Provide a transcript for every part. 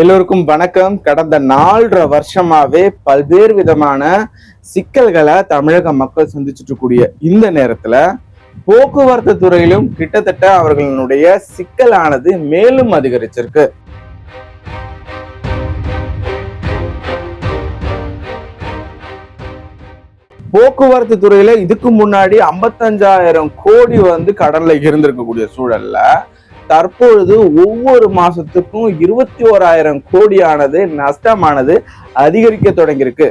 எல்லோருக்கும் வணக்கம். கடந்த நாலரை வருஷமாவே பல்வேறு விதமான சிக்கல்களை தமிழக மக்கள் சந்திச்சுட்டு கூடிய இந்த நேரத்துல போக்குவரத்து துறையிலும் கிட்டத்தட்ட அவர்களுடைய சிக்கலானது மேலும் அதிகரிச்சிருக்கு. போக்குவரத்து துறையில இதுக்கு முன்னாடி ஐம்பத்தஞ்சாயிரம் கோடி வந்து கடல்ல இருந்திருக்கக்கூடிய சூழல்ல தற்பொழுது ஒவ்வொரு மாசத்துக்கும் இருபத்தி ஓராயிரம் கோடியானது நஷ்டமானது அதிகரிக்க தொடங்கியிருக்கு.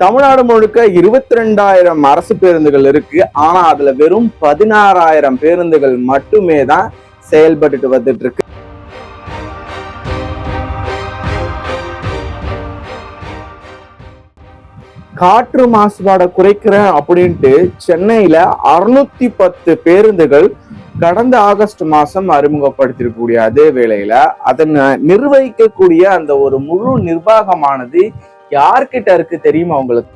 தமிழ்நாடு முழுக்க இருபத்தி ரெண்டாயிரம் அரசு பேருந்துகள் இருக்கு. ஆனா அதுல வெறும் பதினாறாயிரம் பேருந்துகள் மட்டுமே தான் செயல்பட்டுட்டு வந்துட்டு இருக்கு. காற்று மாசுபாடை குறைக்கிறேன் அப்படின்ட்டு சென்னையில அறுநூத்தி பத்து பேருந்துகள் கடந்த ஆகஸ்ட் மாசம் அறிமுகப்படுத்திருக்கக்கூடிய அதே வேளையில அதனை நிர்வகிக்கக்கூடிய அந்த ஒரு முழு நிர்வாகமானது யார்கிட்ட இருக்கு தெரியுமா உங்களுக்கு?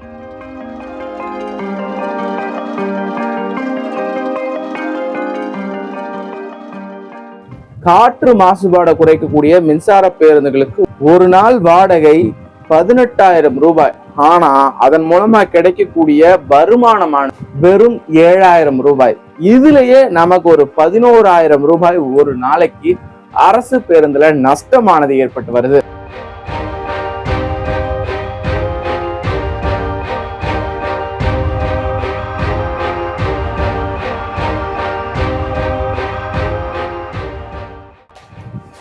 காற்று மாசுபாடை குறைக்கக்கூடிய மின்சார பேருந்துகளுக்கு ஒரு நாள் வாடகை பதினெட்டாயிரம் ரூபாய். ஆனா அதன் மூலமா கிடைக்கக்கூடிய வருமானமான வெறும் ஏழாயிரம் ரூபாய். இதுலயே நமக்கு ஒரு பதினோராயிரம் ரூபாய் ஒரு நாளைக்கு அரசு பேருந்துல நஷ்டமானது ஏற்பட்டு வருது.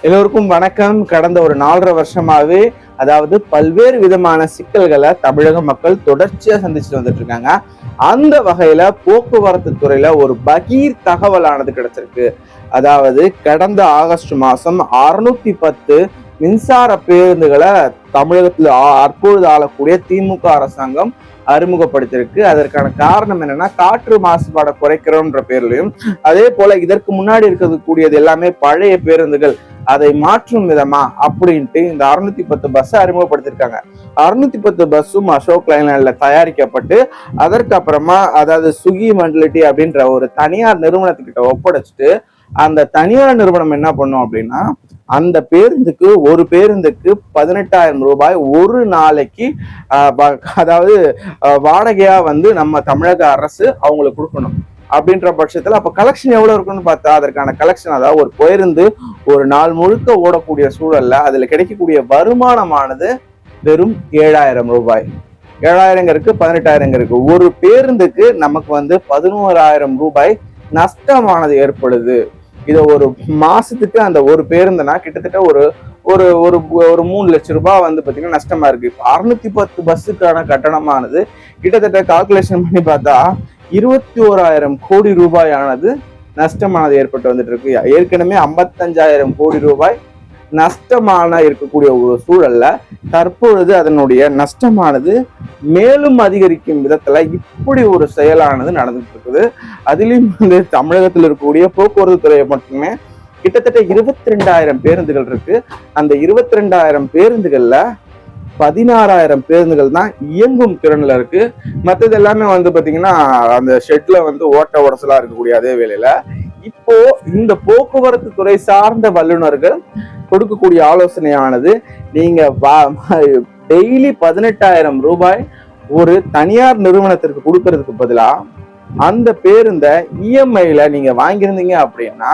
எல்லோருக்கும் வணக்கம். கடந்த ஒரு நாலரை வருஷமாவே அதாவது பல்வேறு விதமான சிக்கல்களை தமிழக மக்கள் தொடர்ச்சியா சந்திச்சுட்டு வந்துட்டு இருக்காங்க. அந்த வகையில போக்குவரத்து துறையில ஒரு பகீர் தகவலானது கிடைச்சிருக்கு. அதாவது கடந்த ஆகஸ்ட் மாசம் அறுநூத்தி பத்து மின்சார பேருந்துகளை தமிழகத்தில் அற்பொழுது அப்பொழுது ஆளக்கூடிய திமுக அரசாங்கம் அறிமுகப்படுத்தியிருக்கு. அதற்கான காரணம் என்னன்னா காற்று மாசுபாடை குறைக்கிறோம்ன்ற பேர்லயும் அதே போல இதற்கு முன்னாடி இருக்கக்கூடியது எல்லாமே பழைய பேருந்துகள். அதை மாற்றும் விதமா அப்படின்ட்டு இந்த அறுநூத்தி பத்து பஸ் அறிமுகப்படுத்திருக்காங்க அறுநூத்தி பத்து பஸ்ஸும் அசோக் லைன்ல தயாரிக்கப்பட்டு அதற்கு அப்புறமா அதாவது சுகி மண்டலிட்டி அப்படின்ற ஒரு தனியார் நிறுவனத்துக்கிட்ட ஒப்படைச்சிட்டு அந்த தனியார் நிறுவனம் என்ன பண்ணும் அப்படின்னா அந்த பேருந்துக்கு ஒரு பேருந்துக்கு பதினெட்டாயிரம் ரூபாய் ஒரு நாளைக்கு அதாவது வாடகையாக வாடகையா வந்து நம்ம தமிழக அரசு அவங்களுக்கு கொடுக்கணும். அப்படின்ற பட்சத்தில் அப்போ கலெக்ஷன் எவ்வளோ இருக்குன்னு பார்த்தா அதற்கான கலெக்ஷன் அதாவது ஒரு பேருந்து ஒரு நாள் முழுக்க ஓடக்கூடிய சூழல்ல அதில் கிடைக்கக்கூடிய வருமானமானது வெறும் ஏழாயிரம் ரூபாய். ஏழாயிரங்க இருக்கு பதினெட்டாயிரங்க இருக்கு. ஒரு பேருந்துக்கு நமக்கு வந்து பதினோராயிரம் ரூபாய் நஷ்டமானது ஏற்படுது. இதை ஒரு மாசத்துக்கு அந்த ஒரு பேருந்துனா கிட்டத்தட்ட ஒரு ஒரு ஒரு ஒரு மூணு லட்சம் ரூபாய் வந்து பார்த்தீங்கன்னா நஷ்டமா இருக்கு. இப்போ அறுநூத்தி பத்து பஸ்ஸுக்கான கட்டணமானது கிட்டத்தட்ட கால்குலேஷன் பண்ணி பார்த்தா இருபத்தி ஓராயிரம் கோடி ரூபாயானது நஷ்டமானது ஏற்பட்டு வந்துட்டு இருக்கு. ஏற்கனவே ஐம்பத்தஞ்சாயிரம் கோடி ரூபாய் நஷ்டமான இருக்கக்கூடிய ஒரு சூழல்ல தற்பொழுது அதனுடைய நஷ்டமானது மேலும் அதிகரிக்கும் விதத்துல இப்படி ஒரு செயலானது நடந்துட்டு இருக்குது. அதிலும் வந்து தமிழகத்தில் இருக்கக்கூடிய போக்குவரத்து துறையை மட்டுமே கிட்டத்தட்ட இருபத்தி ரெண்டாயிரம் பேருந்துகள் இருக்கு. அந்த இருபத்தி ரெண்டாயிரம் பேருந்துகள்ல பதினாறாயிரம் பேருந்துகள் தான் இயங்கும் திறன்ல இருக்கு. மற்றது எல்லாமே வந்து பாத்தீங்கன்னா அந்த ஷெட்ல வந்து ஓட்ட உடசலா இருக்கக்கூடிய அதே வேளையில இப்போ இந்த போக்குவரத்து துறை சார்ந்த வல்லுநர்கள் கொடுக்கக்கூடிய ஆலோசனையானது நீங்க டெய்லி பதினெட்டாயிரம் ரூபாய் ஒரு தனியார் நிறுவனத்திற்கு கொடுக்கறதுக்கு பதிலா அந்த பேருந்தை இஎம்ஐல நீங்க வாங்கியிருந்தீங்க அப்படின்னா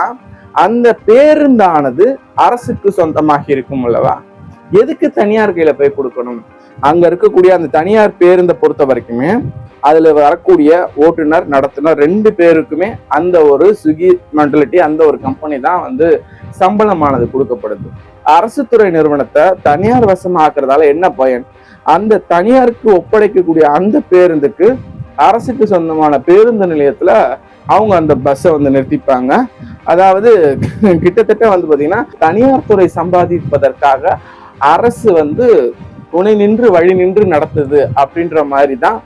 அந்த பேருந்தானது அரசுக்கு சொந்தமாக இருக்கும் அல்லவா? எதுக்கு தனியார் கையில போய் கொடுக்கணும்? அங்க இருக்கக்கூடிய அந்த தனியார் பேருந்தை பொறுத்த வரைக்குமே அதில் வரக்கூடிய ஓட்டுநர் நடத்துனர் ரெண்டு பேருக்குமே அந்த ஒரு ஸ்விக்கி மென்டலிட்டி அந்த ஒரு கம்பெனி தான் வந்து சம்பளமானது கொடுக்கப்படுது. அரசு துறை நிறுவனத்தை தனியார் வசமாக்குறதால என்ன பயன்? அந்த தனியாருக்கு ஒப்படைக்கக்கூடிய அந்த பேருந்துக்கு அரசுக்கு சொந்தமான பேருந்து நிலையத்தில் அவங்க அந்த பஸ்ஸை வந்து நிறுத்திப்பாங்க. அதாவது கிட்டத்தட்ட வந்து பார்த்தீங்கன்னா தனியார் துறை சம்பாதிப்பதற்காக அரசு வந்து துணை நின்று வழி நின்று நடத்துது அப்படின்ற மாதிரி தான்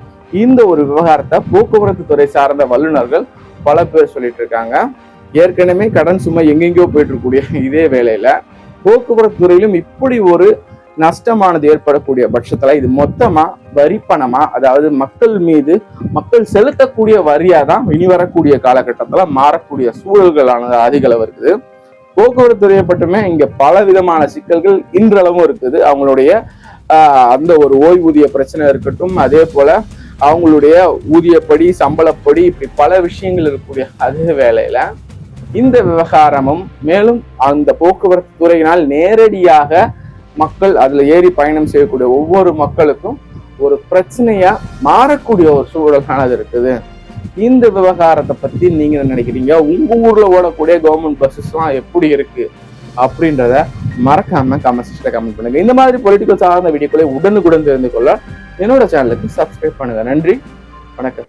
இந்த ஒரு விவகாரத்தை போக்குவரத்து துறை சார்ந்த வல்லுநர்கள் பல பேர் சொல்லிட்டு இருக்காங்க ஏற்கனவே கடன் சுமை எங்கெங்கேயோ போயிட்டு இருக்கக்கூடிய இதே வேலையில போக்குவரத்து துறையிலும் இப்படி ஒரு நஷ்டமானது ஏற்படக்கூடிய பட்சத்துல இது மொத்தமா வரி பணமா அதாவது மக்கள் மீது மக்கள் செலுத்தக்கூடிய வரியா தான் இனி வரக்கூடிய காலகட்டத்துல மாறக்கூடிய சூழல்களானது அதிக அளவு இருக்குது. போக்குவரத்து துறையை மட்டுமே இங்க பல விதமான சிக்கல்கள் இன்றளவும் இருக்குது. அவங்களுடைய அந்த ஒரு ஓய்வூதிய பிரச்சனை இருக்கட்டும் அதே போல அவங்களுடைய ஊதியப்படி சம்பளப்படி இப்படி பல விஷயங்கள் இருக்கக்கூடிய அதே வேலையில இந்த விவகாரமும் மேலும் அந்த போக்குவரத்து துறையினால் நேரடியாக மக்கள் அதுல ஏறி பயணம் செய்யக்கூடிய ஒவ்வொரு மக்களுக்கும் ஒரு பிரச்சனையா மாறக்கூடிய ஒரு சூழலானது இருக்குது. இந்த விவகாரத்தை பத்தி நீங்க என்ன நினைக்கிறீங்க? உங்க ஊர்ல ஓடக்கூடிய கவர்மெண்ட் பஸ்ஸஸ்லாம் எப்படி இருக்கு? அப்படின்றத மறக்காம கமெண்ட் கமெண்ட் பண்ணுங்க. இந்த மாதிரி பொலிட்டிக்கல் சார்ந்த வீடியோக்களை உடனுக்குடன் தெரிந்து கொள்ள என்னோட சேனலுக்கு சப்ஸ்கிரைப் பண்ணுங்க. நன்றி. வணக்கம்.